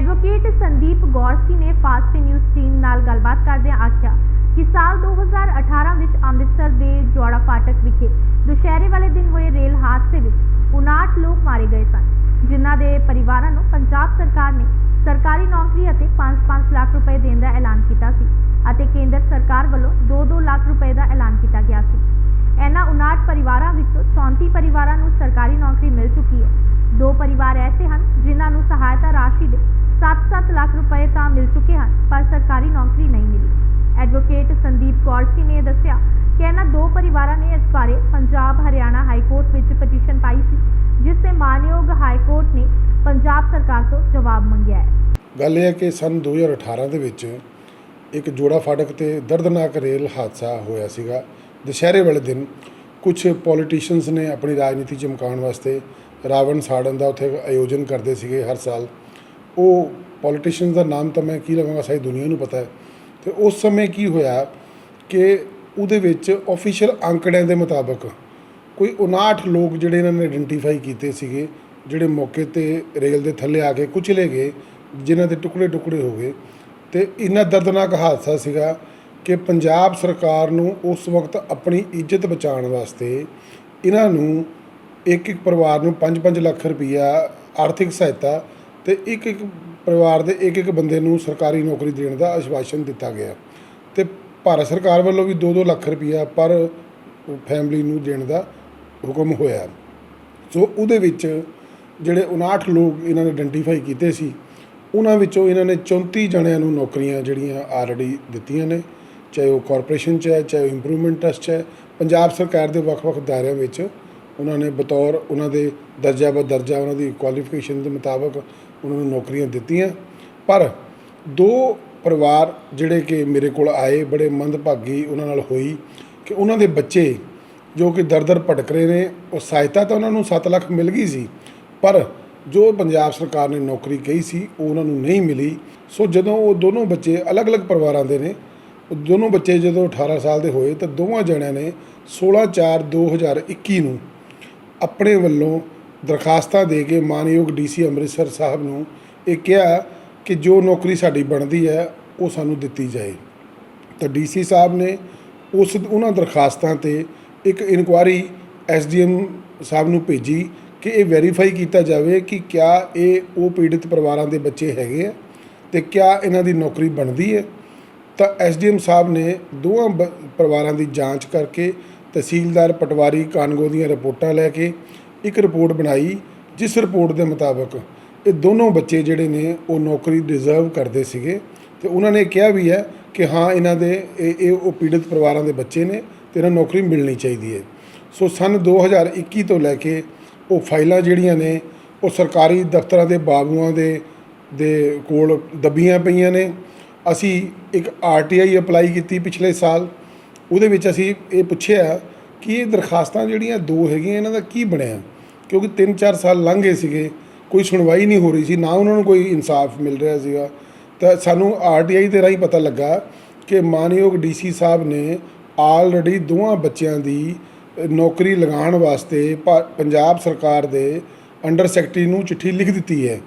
Advocate Sandeep ਗੌਰਸੀ ਨੇ fast news team ਨਾਲ ਗੱਲਬਾਤ ਕਰਦਿਆਂ ਆਖਿਆ ਕਿ ਸਾਲ 2018 ਵਿੱਚ ਅੰਮ੍ਰਿਤਸਰ ਦੇ ਜੋੜਾ ਫਾਟਕ ਵਿਖੇ ਦੁਸ਼ਹਿਰੇ ਵਾਲੇ ਦਿਨ ਹੋਏ ਰੇਲ ਹਾਦਸੇ ਵਿੱਚ 59 ਲੋਕ ਮਾਰੇ ਗਏ ਸਨ, ਜਿਨ੍ਹਾਂ ਦੇ ਪਰਿਵਾਰਾਂ ਨੂੰ ਪੰਜਾਬ ਸਰਕਾਰ ਨੇ ਸਰਕਾਰੀ ਨੌਕਰੀ ਅਤੇ 5-5 ਲੱਖ ਰੁਪਏ ਦੇਣ ਦਾ ਐਲਾਨ ਕੀਤਾ ਸੀ ਅਤੇ ਕੇਂਦਰ ਸਰਕਾਰ ਵੱਲੋਂ 2-2 ਲੱਖ ਰੁਪਏ ਦਾ ਐਲਾਨ ਕੀਤਾ ਗਿਆ ਸੀ। ਇਹਨਾਂ 59 ਪਰਿਵਾਰਾਂ ਵਿੱਚੋਂ 34 ਪਰਿਵਾਰਾਂ ਨੂੰ ਸਰਕਾਰੀ ਨੌਕਰੀ ਮਿਲ ਚੁੱਕੀ ਹੈ। ਦੋ ਪਰਿਵਾਰ ਐਸੇ ਹਨ ਜਿਨ੍ਹਾਂ ਸੰਦੀਪ ਨੇ ਦੱਸਿਆ ਕਿ ਇਹਨਾਂ ਦੋ ਪਰਿਵਾਰਾਂ ਨੇ ਇਸ ਬਾਰੇ ਪੰਜਾਬ ਹਰਿਆਣਾ ਹਾਈ ਕੋਰਟ ਵਿੱਚ ਪਟੀਸ਼ਨ ਪਾਈ ਸੀ, ਜਿਸ ਤੇ ਮਾਨਯੋਗ ਹਾਈ ਕੋਰਟ ਨੇ ਪੰਜਾਬ ਸਰਕਾਰ ਤੋਂ ਜਵਾਬ ਮੰਗਿਆ ਹੈ। ਗੱਲ ਇਹ ਹੈ ਕਿ ਸਨ 2018 ਦੇ ਵਿੱਚ ਇੱਕ ਜੋੜਾ ਫਾਟਕ ਤੇ ਦਰਦਨਾਕ ਰੇਲ ਹਾਦਸਾ ਹੋਇਆ ਸੀਗਾ। ਦੁਸ਼ਹਿਰੇ ਵਾਲੇ ਦਿਨ ਕੁਝ ਪੋਲੀਟੀਸ਼ੀਅਨਸ ਨੇ ਆਪਣੀ ਰਾਜਨੀਤੀ ਚਮਕਾਉਣ ਵਾਸਤੇ ਰਾਵਣ ਸਾੜਨ ਦਾ ਉੱਥੇ ਆਯੋਜਨ ਕਰਦੇ ਸੀਗੇ ਹਰ ਸਾਲ। ਉਹ ਪੋਲੀਟੀਸ਼ੀਅਨਸ ਦਾ ਨਾਮ ਤਾਂ ਮੈਂ ਕੀ ਲਵਾਂਗਾ, ਸਾਰੀ ਦੁਨੀਆ ਨੂੰ ਪਤਾ ਹੈ। ਤੇ ਉਸ ਸਮੇਂ ਕੀ ਹੋਇਆ ਕਿ ਉਹਦੇ ਵਿੱਚ ਆਫੀਸ਼ੀਅਲ ਅੰਕੜਿਆਂ ਦੇ ਮੁਤਾਬਕ ਕੋਈ 59 ਲੋਕ ਜਿਹੜੇ ਇਹਨਾਂ ਨੇ ਆਇਡੈਂਟੀਫਾਈ ਕੀਤੇ ਸੀਗੇ, ਜਿਹੜੇ ਮੌਕੇ ਤੇ ਰੇਲ ਦੇ ਥੱਲੇ ਆ ਕੇ ਕੁਚਲੇ ਗਏ, ਜਿਨ੍ਹਾਂ ਦੇ ਟੁਕੜੇ ਟੁਕੜੇ ਹੋ ਗਏ। ਤੇ ਇੰਨਾ ਦਰਦਨਾਕ ਹਾਦਸਾ ਸੀਗਾ ਕਿ ਪੰਜਾਬ ਸਰਕਾਰ ਨੂੰ ਉਸ ਵਕਤ ਆਪਣੀ ਇੱਜ਼ਤ ਬਚਾਉਣ ਵਾਸਤੇ ਇਹਨਾਂ ਨੂੰ ਇੱਕ ਇੱਕ ਪਰਿਵਾਰ ਨੂੰ 5-5 ਲੱਖ ਰੁਪਈਆ ਆਰਥਿਕ ਸਹਾਇਤਾ ਤੇ ਇੱਕ ਇੱਕ ਪਰਿਵਾਰ ਦੇ ਇੱਕ ਇੱਕ ਬੰਦੇ ਨੂੰ ਸਰਕਾਰੀ ਨੌਕਰੀ ਦੇਣ ਦਾ ਆਸ਼ਵਾਸਨ ਦਿੱਤਾ ਗਿਆ। ਤੇ ਭਾਰਤ ਸਰਕਾਰ ਵੱਲੋਂ ਵੀ 2-2 ਲੱਖ ਰੁਪਈਆ ਪਰ ਫੈਮਿਲੀ ਨੂੰ ਦੇਣ ਦਾ ਹੁਕਮ ਹੋਇਆ। ਸੋ ਉਹਦੇ ਵਿੱਚ ਜਿਹੜੇ 59 ਲੋਕ ਇਹਨਾਂ ਨੇ ਆਇਡੈਂਟੀਫਾਈ ਕੀਤੇ ਸੀ, ਉਹਨਾਂ ਵਿੱਚੋਂ ਇਹਨਾਂ ਨੇ 34 ਜਣਿਆਂ ਨੂੰ ਨੌਕਰੀਆਂ ਜਿਹੜੀਆਂ ਆਲਰੇਡੀ ਦਿੱਤੀਆਂ ਨੇ, ਚਾਹੇ ਉਹ ਕਾਰਪੋਰੇਸ਼ਨ 'ਚ ਹੈ, ਚਾਹੇ ਇੰਪਰੂਵਮੈਂਟ ਟਰਸਟ 'ਚ ਹੈ, ਪੰਜਾਬ ਸਰਕਾਰ ਦੇ ਵੱਖ-ਵੱਖ ਦਾਇਰਿਆਂ ਵਿੱਚ ਉਹਨਾਂ ਨੇ ਬਤੌਰ ਉਹਨਾਂ ਦੇ ਦਰਜਾ ਬਦ ਦਰਜਾ ਉਹਨਾਂ ਦੀ ਕੁਆਲੀਫਿਕੇਸ਼ਨ ਦੇ ਮੁਤਾਬਕ ਉਹਨਾਂ ਨੂੰ ਨੌਕਰੀਆਂ ਦਿੱਤੀਆਂ। ਪਰ ਦੋ ਪਰਿਵਾਰ ਜਿਹੜੇ ਕਿ ਮੇਰੇ ਕੋਲ ਆਏ, ਬੜੇ ਮੰਦਭਾਗੀ ਉਹਨਾਂ ਨਾਲ ਹੋਈ ਕਿ ਉਹਨਾਂ ਦੇ ਬੱਚੇ ਜੋ ਕਿ ਦਰ ਦਰ ਭਟਕ ਰਹੇ ਨੇ, ਉਹ ਸਹਾਇਤਾ ਤਾਂ ਉਹਨਾਂ ਨੂੰ 7 ਲੱਖ ਮਿਲ ਗਈ ਸੀ, ਪਰ ਜੋ ਪੰਜਾਬ ਸਰਕਾਰ ਨੇ ਨੌਕਰੀ ਕਹੀ ਸੀ, ਉਹ ਉਹਨਾਂ ਨੂੰ ਨਹੀਂ ਮਿਲੀ। ਸੋ ਜਦੋਂ ਉਹ ਦੋਨੋਂ ਬੱਚੇ ਅਲੱਗ-ਅਲੱਗ ਪਰਿਵਾਰਾਂ ਦੇ ਨੇ, ਉਹ ਦੋਨੋਂ ਬੱਚੇ ਜਦੋਂ 18 ਸਾਲ ਦੇ ਹੋਏ, ਤਾਂ ਦੋਵਾਂ ਜਣਿਆਂ ਨੇ 16/4/2021 ਨੂੰ ਆਪਣੇ ਵੱਲੋਂ ਦਰਖਾਸਤਾਂ ਦੇ ਕੇ ਮਾਨਯੋਗ ਡੀਸੀ ਅੰਮ੍ਰਿਤਸਰ ਸਾਹਿਬ ਨੂੰ ਇਹ ਕਿਹਾ ਕਿ ਜੋ ਨੌਕਰੀ ਸਾਡੀ ਬਣਦੀ ਹੈ, ਉਹ ਸਾਨੂੰ ਦਿੱਤੀ ਜਾਏ। ਤਾਂ ਡੀਸੀ ਸਾਹਿਬ ਨੇ ਉਸ ਉਹਨਾਂ ਦਰਖਾਸਤਾਂ ਤੇ ਇੱਕ ਇਨਕੁਆਰੀ ਐਸਡੀਐਮ ਸਾਹਿਬ ਨੂੰ ਭੇਜੀ ਕਿ ਇਹ ਵੈਰੀਫਾਈ ਕੀਤਾ ਜਾਵੇ ਕਿ ਕਿਆ ਇਹ ਉਹ ਪੀੜਿਤ ਪਰਿਵਾਰਾਂ ਦੇ ਬੱਚੇ ਹੈਗੇ ਆ ਤੇ ਕਿਆ ਇਹਨਾਂ ਦੀ ਨੌਕਰੀ ਬਣਦੀ ਹੈ। ਤਾਂ ਐਸਡੀਐਮ ਸਾਹਿਬ ਨੇ ਦੋਵਾਂ ਬ- ਪਰਿਵਾਰਾਂ ਦੀ ਜਾਂਚ ਕਰਕੇ ਤਹਿਸੀਲਦਾਰ ਪਟਵਾਰੀ ਕਾਨਗੋ ਦੀਆਂ ਰਿਪੋਰਟਾਂ ਲੈ ਕੇ ਇੱਕ ਰਿਪੋਰਟ ਬਣਾਈ, ਜਿਸ ਰਿਪੋਰਟ ਦੇ ਮੁਤਾਬਕ ਇਹ ਦੋਨੋਂ ਬੱਚੇ ਜਿਹੜੇ ਨੇ, ਉਹ ਨੌਕਰੀ ਡਿਜ਼ਰਵ ਕਰਦੇ ਸੀਗੇ ਤੇ ਉਹਨਾਂ ਨੇ ਕਿਹਾ ਵੀ ਹੈ ਕਿ ਹਾਂ, ਇਹਨਾਂ ਦੇ ਇਹ ਇਹ ਉਹ ਪੀੜਤ ਪਰਿਵਾਰਾਂ ਦੇ ਬੱਚੇ ਨੇ ਤੇ ਇਹਨਾਂ ਨੂੰ ਨੌਕਰੀ ਮਿਲਣੀ ਚਾਹੀਦੀ ਹੈ। ਸੋ ਸਨ 2021 ਤੋਂ ਲੈ ਕੇ ਉਹ ਫਾਈਲਾਂ ਜਿਹੜੀਆਂ ਨੇ, ਉਹ ਸਰਕਾਰੀ ਦਫ਼ਤਰਾਂ ਦੇ ਬਾਬੂਆਂ ਦੇ ਦੇ ਕੋਲ ਦੱਬੀਆਂ ਪਈਆਂ ਨੇ। ਅਸੀਂ ਇੱਕ ਆਰਟੀਆਈ ਅਪਲਾਈ ਕੀਤੀ ਪਿਛਲੇ ਸਾਲ। ਉਹਦੇ ਵਿੱਚ ਅਸੀਂ ਇਹ ਪੁੱਛਿਆ ਕਿ ਇਹ ਦਰਖਾਸਤਾਂ ਜਿਹੜੀਆਂ ਦੋ ਹੈਗੀਆਂ, ਇਹਨਾਂ ਦਾ ਕੀ ਬਣਿਆ? ਕਿਉਂਕਿ 3-4 ਸਾਲ ਲੰਘ ਗਏ ਸੀਗੇ। ਕੋਈ ਸੁਣਵਾਈ ਨਹੀਂ ਹੋ ਰਹੀ ਸੀ, ਨਾ ਉਹਨਾਂ ਨੂੰ ਕੋਈ ਇਨਸਾਫ ਮਿਲ ਰਿਹਾ ਸੀਗਾ। ਤਾਂ ਸਾਨੂੰ ਆਰਟੀਆਈ ਦੇ ਰਾਹੀਂ ਪਤਾ ਲੱਗਾ ਕਿ ਮਾਨਯੋਗ ਡੀਸੀ ਸਾਹਿਬ ਨੇ ਆਲਰੇਡੀ ਦੋਵਾਂ ਬੱਚਿਆਂ ਦੀ ਨੌਕਰੀ ਲਗਾਉਣ ਵਾਸਤੇ ਭਾ- ਪੰਜਾਬ ਸਰਕਾਰ ਦੇ ਅੰਡਰ ਸੈਕਟਰੀ ਨੂੰ ਚਿੱਠੀ ਲਿਖ ਦਿੱਤੀ ਹੈ।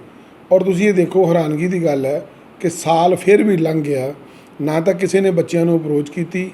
ਔਰ ਤੁਸੀਂ ਇਹ ਦੇਖੋ, ਹੈਰਾਨਗੀ ਦੀ ਗੱਲ ਹੈ ਕਿ ਸਾਲ ਫਿਰ ਵੀ ਲੰਘ ਗਿਆ, ਨਾ ਤਾਂ ਕਿਸੇ ਨੇ ਬੱਚਿਆਂ ਨੂੰ ਅਪਰੋਚ ਕੀਤੀ